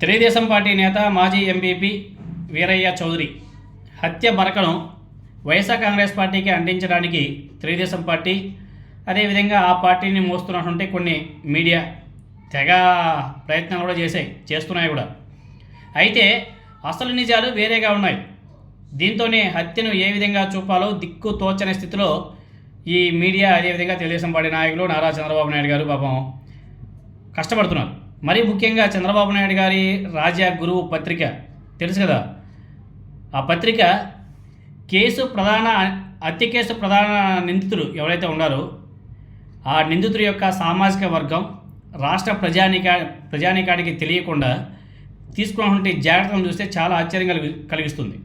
Telugu Desam party నేత మాజీ MPP Veeraiah Chowdary హత్య మరకను వైఎస్ఆర్ కాంగ్రెస్ పార్టీకి అందించడానికి తెలుగుదేశం పార్టీ అదేవిధంగా ఆ పార్టీని మోస్తున్నటువంటి కొన్ని మీడియా తెగ ప్రయత్నాలు కూడా చేశాయి చేస్తున్నాయి కూడా. అయితే అసలు నిజాలు వేరేగా ఉన్నాయి. దీంతోనే హత్యను ఏ విధంగా చూపాలో దిక్కు తోచని స్థితిలో ఈ మీడియా అదేవిధంగా తెలుగుదేశం పార్టీ నాయకులు నారా చంద్రబాబు నాయుడు గారు పాపం కష్టపడుతున్నారు. మరీ ముఖ్యంగా చంద్రబాబు నాయుడు గారి రాజా గురువు పత్రిక. తెలుసు కదా? ఆ పత్రిక కేసు ప్రధాన హత్య కేసు ప్రధాన నిందితులు ఎవరైతే ఉన్నారో ఆ నిందితుడి యొక్క సామాజిక వర్గం రాష్ట్ర ప్రజానికా ప్రజానికానికి తెలియకుండా తీసుకున్నటువంటి జాగ్రత్తలను చూస్తే చాలా ఆశ్చర్యం కలిగి కలిగిస్తుంది.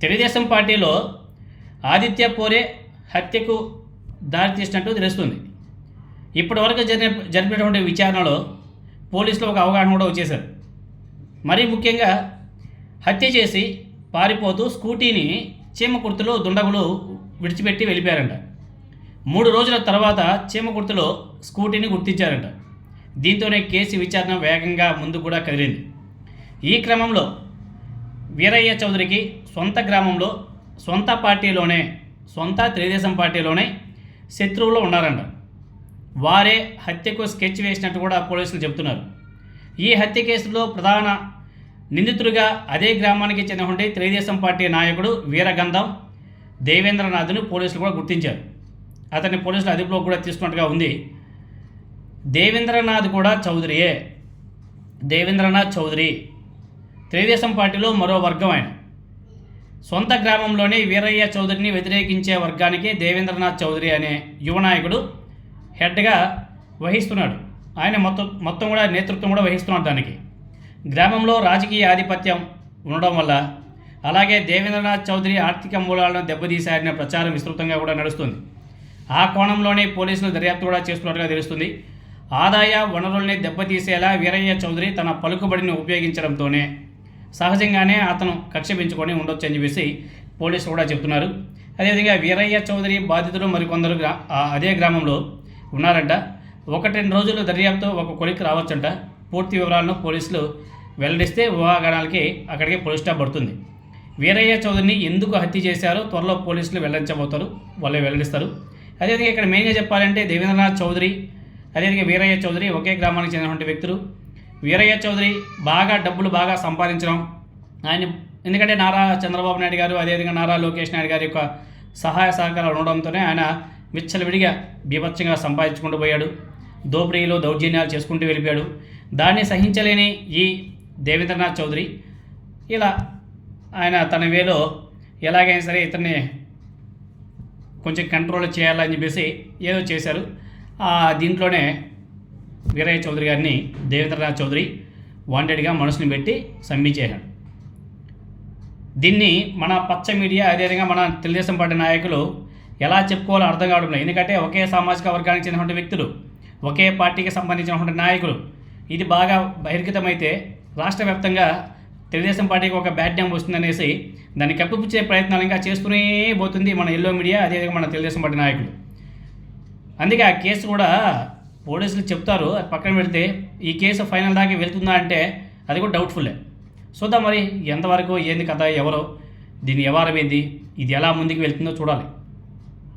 తెలుగుదేశం పార్టీలో ఆదిత్య పోరే హత్యకు దారితీసినట్టు తెలుస్తుంది. ఇప్పటివరకు జరిగిన జరిపినటువంటి విచారణలో పోలీసులు ఒక అవగాహన కూడా వచ్చేశారు. మరీ ముఖ్యంగా హత్య చేసి పారిపోతూ స్కూటీని చీమకుర్తులు దుండగులు విడిచిపెట్టి వెళ్ళిపోయారంట. మూడు రోజుల తర్వాత చీమకుర్తిలో స్కూటీని గుర్తించారంట. దీంతోనే కేసు విచారణ వేగంగా ముందు కూడా కదిలింది. ఈ క్రమంలో వీరయ్య చౌదరికి సొంత గ్రామంలో సొంత పార్టీలోనే సొంత తెలుగుదేశం పార్టీలోనే శత్రువులు ఉన్నారంట. వారే హత్యకు స్కెచ్ వేసినట్టు కూడా పోలీసులు చెబుతున్నారు. ఈ హత్య కేసులో ప్రధాన నిందితుడిగా అదే గ్రామానికి చెందినటువంటి తెలుగుదేశం పార్టీ నాయకుడు వీరగంధం దేవేంద్రనాథ్ను పోలీసులు కూడా గుర్తించారు. అతన్ని పోలీసులు అదుపులో కూడా తీసుకున్నట్టుగా ఉంది. దేవేంద్రనాథ్ కూడా చౌదరియే. దేవేంద్రనాథ్ చౌదరి. తెలుగుదేశం పార్టీలో మరో వర్గం ఆయన. సొంత గ్రామంలోనే వీరయ్య చౌదరిని వ్యతిరేకించే వర్గానికి దేవేంద్రనాథ్ చౌదరి అనే యువ నాయకుడు హెడ్గా వహిస్తున్నాడు. ఆయన మొత్తం మొత్తం కూడా నేతృత్వం కూడా వహిస్తున్నాడు దానికి. గ్రామంలో రాజకీయ ఆధిపత్యం ఉండడం వల్ల అలాగే దేవేంద్రనాథ్ చౌదరి ఆర్థిక మూలాలను దెబ్బతీశారనే ప్రచారం విస్తృతంగా కూడా నడుస్తుంది. ఆ కోణంలోనే పోలీసులు దర్యాప్తు కూడా చేస్తున్నట్టుగా తెలుస్తుంది. ఆదాయ వనరుల్ని దెబ్బతీసేలా వీరయ్య చౌదరి తన పలుకుబడిని ఉపయోగించడంతోనే సహజంగానే అతను కక్ష పెంచుకొని ఉండొచ్చు అని చెప్పేసి పోలీసులు కూడా చెప్తున్నారు. అదేవిధంగా వీరయ్య చౌదరి బాధితులు మరికొందరు గ్రా అదే గ్రామంలో ఉన్నారంట. ఒకటి రెండు రోజులు దర్యాప్తు ఒక కొలికి రావచ్చంట. పూర్తి వివరాలను పోలీసులు వెల్లడిస్తే ఊహాగానాలకి అక్కడికి పోలీస్ స్టాప్ పడుతుంది. వీరయ్య చౌదరిని ఎందుకు హత్య చేశారో త్వరలో పోలీసులు వెల్లడించబోతారు. వాళ్ళే వెల్లడిస్తారు. అదేవిధంగా ఇక్కడ మెయిన్గా చెప్పాలంటే దేవేంద్రనాథ్ చౌదరి అదేవిధంగా వీరయ్య చౌదరి ఒకే గ్రామానికి చెందినటువంటి వ్యక్తులు. వీరయ్య చౌదరి బాగా డబ్బులు బాగా సంపాదించడం ఆయన ఎందుకంటే నారా చంద్రబాబు నాయుడు గారు అదేవిధంగా నారా లోకేష్ నాయుడు గారి యొక్క సహాయ సహకారాలు ఉండడంతోనే ఆయన విచ్చలవిడిగా బీభత్సంగా సంపాదించుకుంటూ పోయాడు. దోపిడీలో దౌర్జన్యాలు చేసుకుంటూ వెళ్ళిపోయాడు. దాన్ని సహించలేని ఈ దేవేంద్రనాథ్ చౌదరి ఇలా ఆయన తన వేలో ఎలాగైనా సరే ఇతన్ని కొంచెం కంట్రోల్ చేయాలని చెప్పేసి ఏదో చేశారు. ఆ దీంట్లోనే వీరయ్య చౌదరి గారిని దేవేంద్రనాథ్ చౌదరి వాంటెడ్గా మనసుని పెట్టి సంభించేశాడు దీన్ని మన పచ్చ మీడియా అదేవిధంగా మన తెలుగుదేశం పార్టీ నాయకులు ఎలా చెప్పుకోవాలో అర్థం కావడం లేదు. ఎందుకంటే ఒకే సామాజిక వర్గానికి చెందినటువంటి వ్యక్తులు ఒకే పార్టీకి సంబంధించినటువంటి నాయకులు ఇది బాగా బహిర్గతమైతే రాష్ట్ర వ్యాప్తంగా తెలుగుదేశం పార్టీకి ఒక బ్యాడ్ డ్యామ్ వస్తుందనేసి దాన్ని కప్పిపుచ్చే ప్రయత్నాలు ఇంకా చేస్తూనే పోతుంది మన ఎల్లో మీడియా అదేవిధంగా మన తెలుగుదేశం పార్టీ నాయకులు. అందుకే ఆ కేసు కూడా పోలీసులు చెప్తారు పక్కన పెడితే ఈ కేసు ఫైనల్ దాకా వెళ్తుందా అంటే అది కూడా డౌట్ఫుల్లే చూద్దాం మరి ఎంతవరకు ఏంది కథ ఎవరో దీని వ్యవహారం ఏంది ఇది ఎలా ముందుకు వెళ్తుందో చూడాలి.